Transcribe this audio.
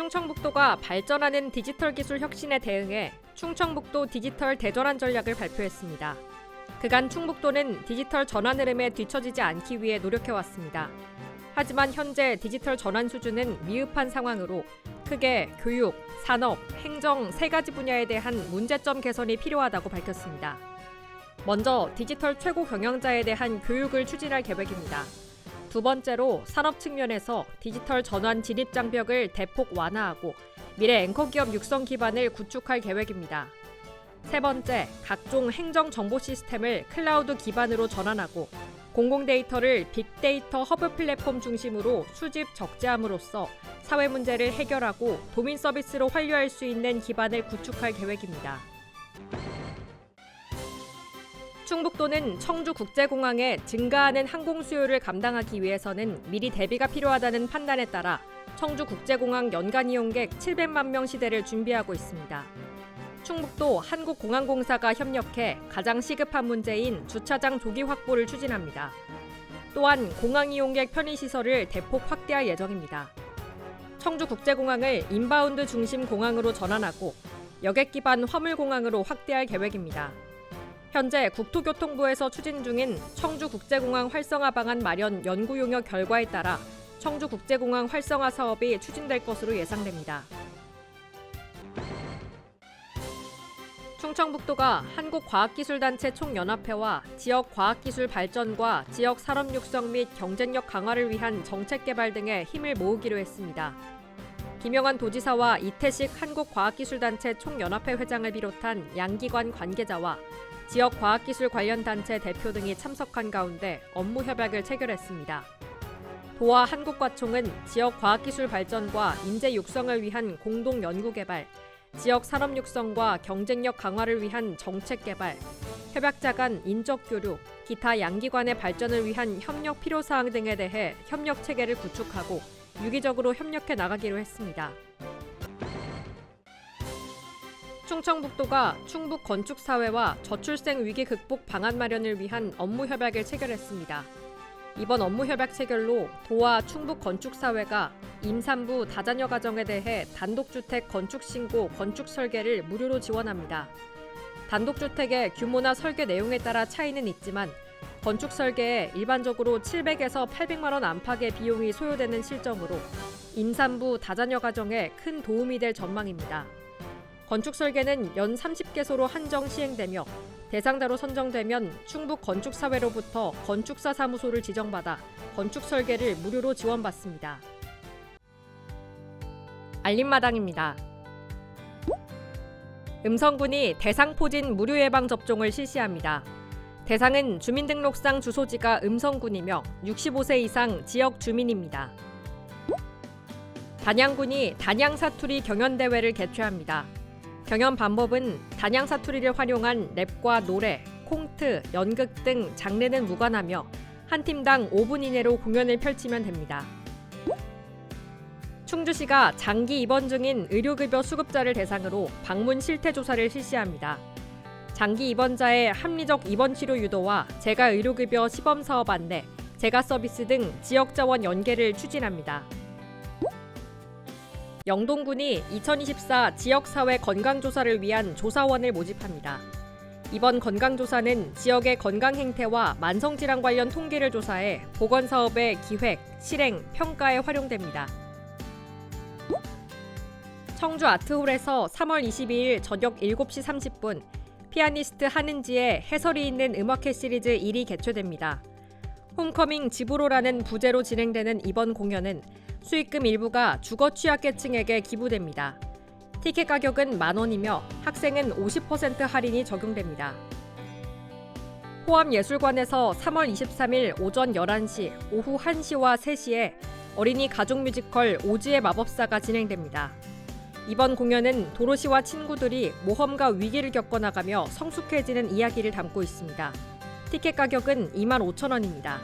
충청북도가 발전하는 디지털 기술 혁신에 대응해 충청북도 디지털 대전환 전략을 발표했습니다. 그간 충북도는 디지털 전환 흐름에 뒤처지지 않기 위해 노력해왔습니다. 하지만 현재 디지털 전환 수준은 미흡한 상황으로 크게 교육, 산업, 행정 세 가지 분야에 대한 문제점 개선이 필요하다고 밝혔습니다. 먼저 디지털 최고 경영자에 대한 교육을 추진할 계획입니다. 두 번째로 산업 측면에서 디지털 전환 진입 장벽을 대폭 완화하고 미래 앵커 기업 육성 기반을 구축할 계획입니다. 세 번째, 각종 행정 정보 시스템을 클라우드 기반으로 전환하고 공공 데이터를 빅데이터 허브 플랫폼 중심으로 수집 적재함으로써 사회 문제를 해결하고 도민 서비스로 환류할 수 있는 기반을 구축할 계획입니다. 충북도는 청주 국제공항의 증가하는 항공 수요를 감당하기 위해서는 미리 대비가 필요하다는 판단에 따라 청주 국제공항 연간 이용객 700만 명 시대를 준비하고 있습니다. 충북도 한국공항공사가 협력해 가장 시급한 문제인 주차장 조기 확보를 추진합니다. 또한 공항 이용객 편의 시설을 대폭 확대할 예정입니다. 청주 국제공항을 인바운드 중심 공항으로 전환하고 여객 기반 화물 공항으로 확대할 계획입니다. 현재 국토교통부에서 추진 중인 청주국제공항 활성화 방안 마련 연구 용역 결과에 따라 청주국제공항 활성화 사업이 추진될 것으로 예상됩니다. 충청북도가 한국과학기술단체 총연합회와 지역 과학기술 발전과 지역 산업 육성 및 경쟁력 강화를 위한 정책 개발 등에 힘을 모으기로 했습니다. 김영환 도지사와 이태식 한국과학기술단체 총연합회 회장을 비롯한 양기관 관계자와 지역 과학기술 관련 단체 대표 등이 참석한 가운데 업무 협약을 체결했습니다. 도와 한국과총은 지역 과학기술 발전과 인재 육성을 위한 공동 연구 개발, 지역 산업 육성과 경쟁력 강화를 위한 정책 개발, 협약자 간 인적 교류, 기타 양기관의 발전을 위한 협력 필요 사항 등에 대해 협력 체계를 구축하고 유기적으로 협력해 나가기로 했습니다. 충청북도가 충북 건축사회와 저출생 위기 극복 방안 마련을 위한 업무 협약을 체결했습니다. 이번 업무 협약 체결로 도와 충북 건축사회가 임산부 다자녀 가정에 대해 단독주택 건축 신고 건축 설계를 무료로 지원합니다. 단독주택의 규모나 설계 내용에 따라 차이는 있지만 건축 설계에 일반적으로 700에서 800만 원 안팎의 비용이 소요되는 실정으로 임산부 다자녀 가정에 큰 도움이 될 전망입니다. 건축 설계는 연 30개소로 한정 시행되며 대상자로 선정되면 충북 건축사회로부터 건축사 사무소를 지정받아 건축 설계를 무료로 지원받습니다. 알림마당입니다. 음성군이 대상포진 무료 예방 접종을 실시합니다. 대상은 주민등록상 주소지가 음성군이며 65세 이상 지역 주민입니다. 단양군이 단양 사투리 경연 대회를 개최합니다. 경연 방법은 단양 사투리를 활용한 랩과 노래, 콩트, 연극 등 장르는 무관하며 한 팀당 5분 이내로 공연을 펼치면 됩니다. 충주시가 장기 입원 중인 의료급여 수급자를 대상으로 방문 실태 조사를 실시합니다. 장기 입원자의 합리적 입원 치료 유도와 재가 의료급여 시범 사업 안내, 재가 서비스 등 지역 자원 연계를 추진합니다. 영동군이 2024 지역사회 건강조사를 위한 조사원을 모집합니다. 이번 건강조사는 지역의 건강 행태와 만성질환 관련 통계를 조사해 보건사업의 기획, 실행, 평가에 활용됩니다. 청주 아트홀에서 3월 22일 저녁 7시 30분 피아니스트 한은지의 해설이 있는 음악회 시리즈 1이 개최됩니다. 홈커밍 집으로라는 부제로 진행되는 이번 공연은 수익금 일부가 주거 취약계층에게 기부됩니다. 티켓 가격은 만 원이며 학생은 50% 할인이 적용됩니다. 호암예술관에서 3월 23일 오전 11시, 오후 1시와 3시에 어린이 가족 뮤지컬 오즈의 마법사가 진행됩니다. 이번 공연은 도로시와 친구들이 모험과 위기를 겪어나가며 성숙해지는 이야기를 담고 있습니다. 티켓 가격은 2만 5천 원입니다.